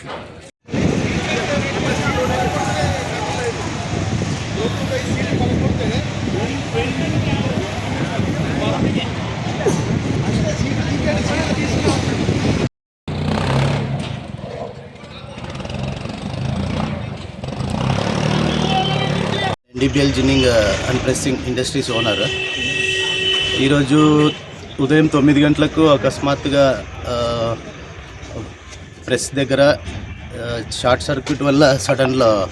DPL ginning and pressing industry owner यह उदय तुम गंटक अकस्मा ప్రెస్ దగ్గర షార్ట్ సర్క్యూట్ వల్ల సడన్లో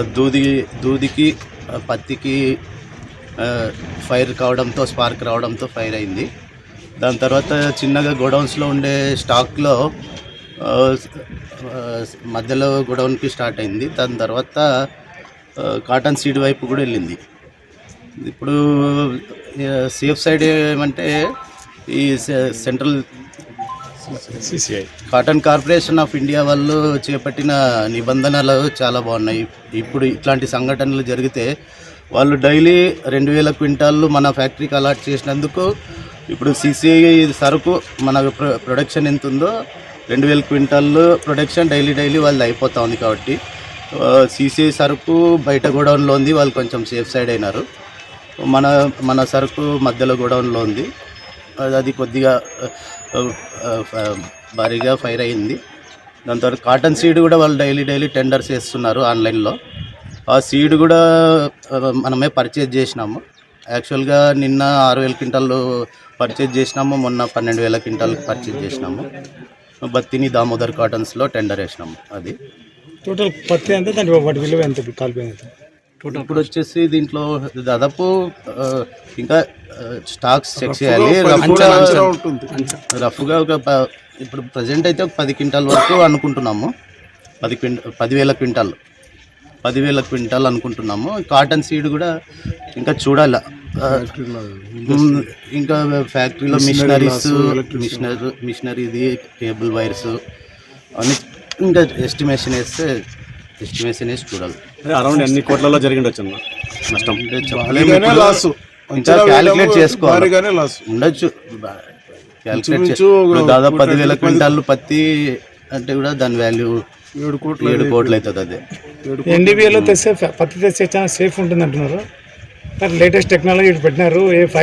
దూది దూదికి పత్తికి ఫైర్ కావడంతో స్పార్క్ రావడంతో ఫైర్ అయింది. దాని తర్వాత చిన్నగా గోడౌన్స్లో ఉండే స్టాక్లో మధ్యలో గోడౌన్కి స్టార్ట్ అయింది. దాని తర్వాత కాటన్ సీడ్ వైపు కూడా వెళ్ళింది. ఇప్పుడు సేఫ్ సైడ్ ఏమంటే ఈ సె- central CCI cotton corporation of India వాళ్ళు చేపట్టిన నిబంధనలు చాలా బాగున్నాయి. ఇప్పుడు ఇట్లాంటి సంఘటనలు జరిగితే వాళ్ళు డైలీ రెండు వేల క్వింటాళ్ళు మన ఫ్యాక్టరీకి అలాట్ చేసినందుకు ఇప్పుడు సిసిఐ సరుకు మన ప్రొ- ప్రొడక్షన్ ఎంత ఉందో రెండు వేల క్వింటాళ్ళు ప్రొడక్షన్ డైలీ డైలీ వాళ్ళది అయిపోతూ ఉంది కాబట్టి సిసిఐ సరుకు బయట గోడౌన్లో ఉంది వాళ్ళు కొంచెం సేఫ్ సైడ్ అయినారు. మన మన సరుకు మధ్యలో గోడౌన్లో ఉంది. అది- కొద్దిగా భారీగా ఫైర్ అయింది. దాని తర్వాత కాటన్ సీడ్ కూడా వాళ్ళు డైలీ డైలీ టెండర్స్ చేస్తున్నారు ఆన్లైన్లో ఆ సీడ్ కూడా మనమే పర్చేజ్ చేసినాము. యాక్చువల్గా నిన్న ఆరు వేల క్వింటాలు పర్చేజ్ చేసినాము మొన్న పన్నెండు వేల క్వింటాలు పర్చేజ్ చేసినాము. బత్తిని దామోదర్ కాటన్స్లో టెండర్ వేసినాము అది. టోటల్ పత్తి ఎంత దాని వాటి విలువ ఎంత కాలిపోయింది ఇప్పుడు వచ్చేసి దీంట్లో దాదాపు ఇంకా స్టాక్స్ చెక్ చేయాలి. రఫ్గా ఒక ఇప్పుడు ప్రజెంట్ అయితే ఒక పది క్వింటాల్ వరకు అనుకుంటున్నాము. పది క్వింట పదివేల క్వింటాల్. పదివేల క్వింటాల్ అనుకుంటున్నాము. కాటన్ సీడ్ కూడా ఇంకా చూడాలి. ఇంకా ఫ్యాక్టరీలో మిషనరీస్ మిషనరీ మిషనరీది కేబుల్ వైర్స్ అన్ని ఇంకా ఎస్టిమేషన్ వేస్తే ఎస్టిమేషన్ వేసి చూడాలి. అరౌండ్ ఎన్ని కోట్లలో జరిగిండొచ్చు అన్న నష్టం? లాసు క్యాలిక్యులేట్ చేసుకోవాలి. ఉండొచ్చు. క్యాలిక్యులేట్ దాదాపు పదివేల క్వింటాలు పత్తి అంటే కూడా దాని వాల్యూ ఏడు కోట్లు ఏడు కోట్లు అవుతుంది అదే ఎన్డీబీఏలో తెస్తే పత్తి తెస్తే చాలా సేఫ్ ఉంటుంది అంటున్నారు లేటెస్ట్ టెక్నాలజీ పెట్టినారు ఏ